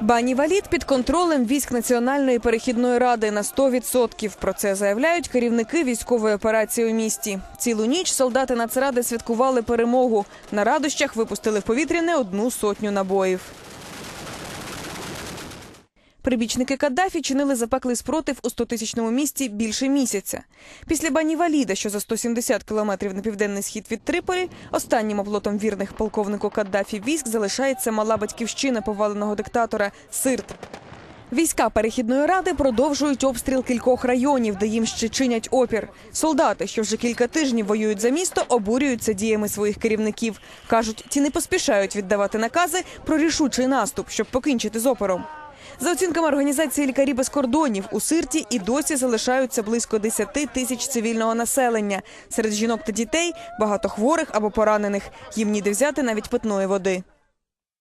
Бані Валід під контролем військ Національної перехідної ради на 100%. Про це заявляють керівники військової операції у місті. Цілу ніч солдати Нацради святкували перемогу. На радощах випустили в повітря не одну сотню набоїв. Прибічники Каддафі чинили запеклий спротив у 100-тисячному місті більше місяця. Після бані Валіда, що за 170 кілометрів на південний схід від Триполі, останнім оплотом вірних полковнику Каддафі військ залишається мала батьківщина поваленого диктатора Сирт. Війська перехідної ради продовжують обстріл кількох районів, де їм ще чинять опір. Солдати, що вже кілька тижнів воюють за місто, обурюються діями своїх керівників. кажуть, ті не поспішають віддавати накази про рішучий наступ, щоб покінчити з опором. За оцінками організації лікарі без кордонів у Сирті і досі залишаються близько 10 тисяч цивільного населення. Серед жінок та дітей багато хворих або поранених. Їм ніде взяти навіть питної води.